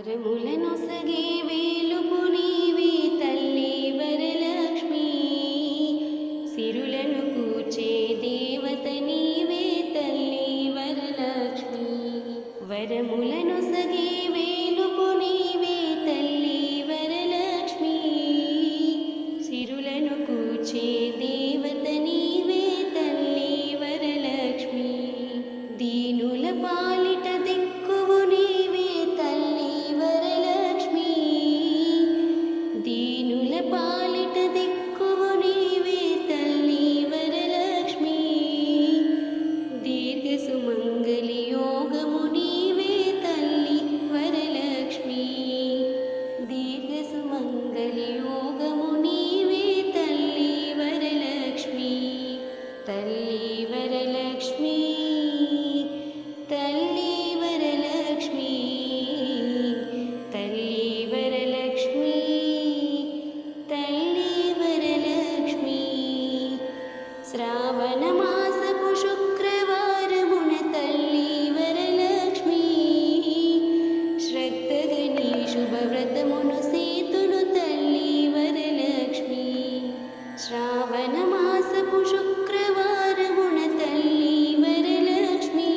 गे वेलुनी वेतल्ले वरलक्ष्मी। सिरुल नु कुचे देवतनी वेतल्ले वरलक्ष्मी। वरमुल शुक्रवार गुण तल् वरलक्ष्मी